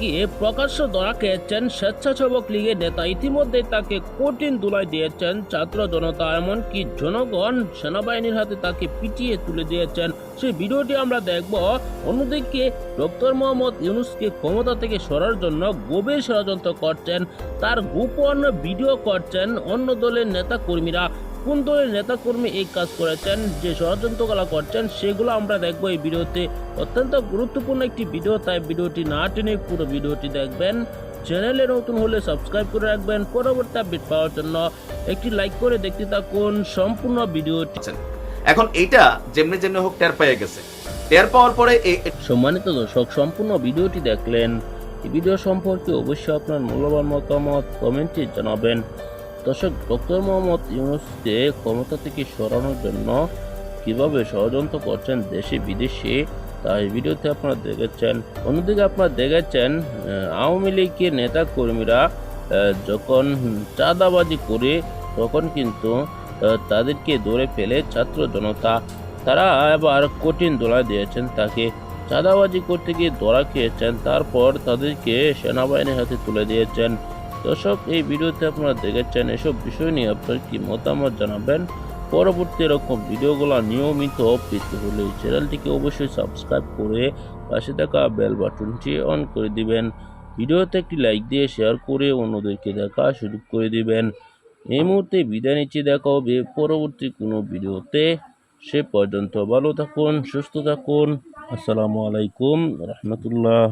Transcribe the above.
গিয়ে প্রকাশ্য ধরা খেয়েছেন স্বেচ্ছাসেবক লীগের নেতা ইতিমধ্যে তাকে কঠিন দুলাই দিয়েছেন ছাত্র জনতা। এমনকি জনগণ সেনাবাহিনীর হাতে তাকে পিটিয়ে তুলে দিয়েছেন। সেই ভিডিওটি আমরা দেখব। অন্যদিকে ডক্টর মোহাম্মদ ইউনুসকে ক্ষমতা থেকে সরার জন্য গভীর ষড়যন্ত্র করছেন। তার গোপন ভিডিও করছেন অন্য দলের নেতা কর্মীরা কোন দলের নেতাকর্মী এই কাজ করেছেন যে ষড়যন্ত্রগুলো করছেন সেগুলো আমরা দেখব এই ভিডিওতে। অত্যন্ত গুরুত্বপূর্ণ একটি ভিডিও তাই ভিডিওটি না টেনে পুরো ভিডিওটি দেখবেন। চ্যানেলে নতুন হলে সাবস্ক্রাইব করে রাখবেন পরবর্তী আপডেট পাওয়ার জন্য। একটি লাইক করে দেখতে থাকুন সম্পূর্ণ ভিডিওটি। এখন এইটা যেমনি যেমনি হোক টের পেয়ে গেছে। টের পাওয়ার পরে এই- সম্মানিত দর্শক সম্পূর্ণ ভিডিওটি দেখলেন। এই ভিডিও সম্পর্কে অবশ্যই আপনার মূল্যবান মতামত কমেন্টে জানাবেন। দর্শক, ডক্টর মোহাম্মদ ইউনুসকে ক্ষমতা থেকে সরানোর জন্য কীভাবে ষড়যন্ত্র করছেন দেশে বিদেশে, তা এই ভিডিওতে আপনারা দেখেছেন। অন্যদিকে আপনারা দেখেছেন আওয়ামী লীগের নেতা কর্মীরা যখন চাঁদাবাজি করে, তখন কিন্তু তাদেরকে ধরে ফেলে ছাত্র জনতা। তারা আবার কঠিন দোলা দিয়েছেন তাকে। চাঁদাবাজি করতে গিয়ে ধরা খেয়েছেন, তারপর তাদেরকে সেনাবাহিনীর হাতে তুলে দিয়েছেন। দর্শক, এই ভিডিওতে আপনারা দেখেছেন এসব বিষয় নিয়ে আপনার কি মতামত জানাবেন? পরবর্তী এরকম ভিডিওগুলো নিয়মিত পেতে হলে চ্যানেলটিকে অবশ্যই সাবস্ক্রাইব করে পাশে থাকা বেল বাটনটি অন করে দিবেন। ভিডিওতে একটি লাইক দিয়ে শেয়ার করে অন্যদেরকে দেখা সুযোগ করে দিবেন। এই মুহূর্তে বিদায় নিচ্ছি, দেখা হবে পরবর্তী কোনো ভিডিওতে। সে পর্যন্ত ভালো থাকুন, সুস্থ থাকুন। আসসালামু আলাইকুম, রহমতুল্লাহ।